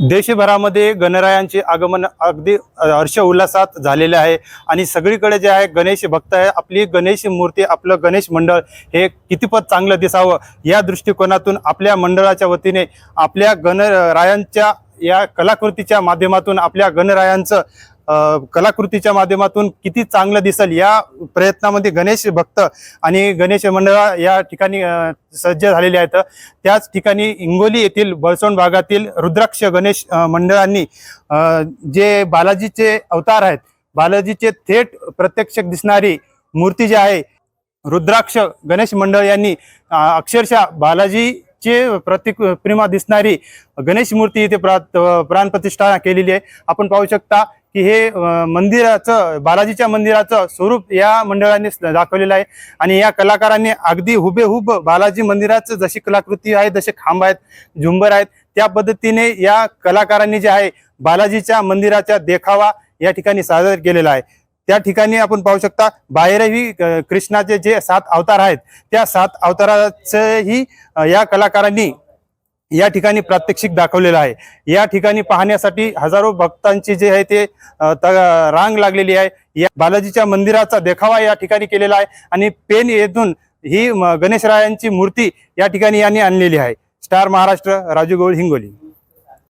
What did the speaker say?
देशभरामध्ये गणरायांचे आगमन अगदी हर्ष उल्हासात झालेले आहे. आणि सगळीकडे जे आहे गणेश भक्त आहे. आपली गणेश मूर्ती आपलं गणेश मंडळ हे कितीपत चांगलं दिसावं या दृष्टिकोनातून आपल्या मंडळाच्या वतीने आपल्या गणरायांच्या या कलाकृतीच्या माध्यमातून आपल्या गणरायांचं कलाकृतीच्या माध्यमातून किती चांगलं दिसेल या प्रयत्नामध्ये गणेश भक्त आणि गणेश मंडळ या ठिकाणी सज्ज झालेले आहेत. त्याच ठिकाणी इंगोली येथील बळसोंड भागातील रुद्राक्ष गणेश मंडळांनी जे बालाजीचे अवतार आहेत बालाजीचे थेट प्रत्यक्ष दिसणारी मूर्ती जी आहे रुद्राक्ष गणेश मंडळ यांनी अक्षरशः अक्षरशः बालाजीचे प्रतिक प्रेमा दिसणारी गणेश मूर्ती इथे प्रा प्रतिष्ठा केलेली आहे. आपण पाहू शकता की हे मंदिराचं बालाजीच्या मंदिराचं स्वरूप या मंडळाने दाखवलेलं आहे. आणि या कलाकारांनी अगदी हुबेहूब बालाजी मंदिराचं जशी कलाकृती आहे जसे खांब आहेत झुंबर आहेत त्या पद्धतीने या कलाकारांनी जे आहे बालाजीच्या मंदिराचा देखावा या ठिकाणी सादर केलेला आहे. त्या ठिकाणी आपण पाहू शकता बाहेरही कृष्णाचे जे सात अवतार आहेत त्या सात अवताराचंही या कलाकारांनी या ठिकाणी प्रात्यक्षिक दाखवलेलं आहे. या ठिकाणी पाहण्यासाठी हजारो भक्तांची जे आहे ते त- रांग लागलेली आहे. या बालाजीच्या मंदिराचा देखावा या ठिकाणी केलेला आहे आणि पेन येथून ही म- गणेशरायांची मूर्ती या ठिकाणी यांनी आणलेली आहे. स्टार महाराष्ट्र राजू गौळ हिंगोली.